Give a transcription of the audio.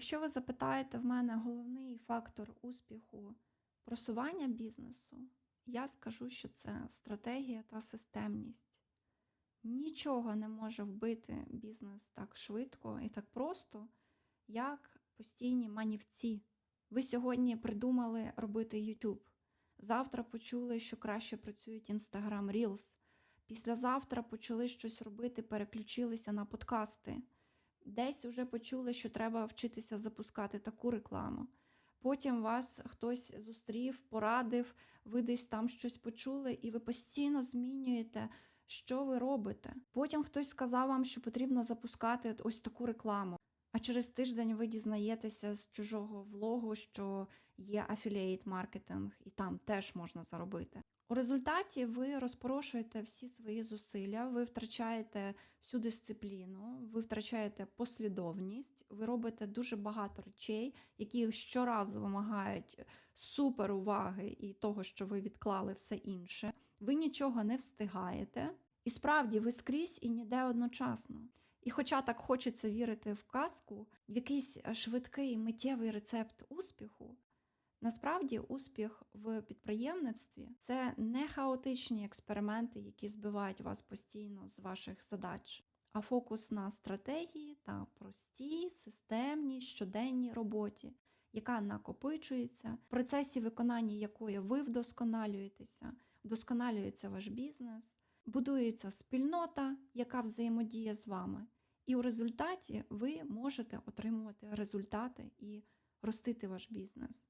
Якщо ви запитаєте в мене головний фактор успіху просування бізнесу, я скажу, що це стратегія та системність. Нічого не може вбити бізнес так швидко і так просто, як постійні манівці. Ви сьогодні придумали робити YouTube. Завтра почули, що краще працюють Instagram Reels. Післязавтра почали щось робити, переключилися на подкасти. Десь вже почули, що треба вчитися запускати таку рекламу. Потім вас хтось зустрів, порадив, ви десь там щось почули, і ви постійно змінюєте, що ви робите. Потім хтось сказав вам, що потрібно запускати ось таку рекламу. А через тиждень ви дізнаєтеся з чужого влогу, що є афілієт маркетинг, і там теж можна заробити. У результаті ви розпорошуєте всі свої зусилля, ви втрачаєте всю дисципліну, ви втрачаєте послідовність, ви робите дуже багато речей, які щоразу вимагають супер уваги і того, що ви відклали все інше. Ви нічого не встигаєте. І справді ви скрізь і ніде одночасно. І хоча так хочеться вірити в казку, в якийсь швидкий миттєвий рецепт успіху, насправді успіх в підприємництві це не хаотичні експерименти, які збивають вас постійно з ваших задач, а фокус на стратегії та простій, системній щоденній роботі, яка накопичується, в процесі виконання якої ви вдосконалюєтеся, вдосконалюється ваш бізнес будується спільнота, яка взаємодіє з вами, і у результаті ви можете отримувати результати і ростити ваш бізнес.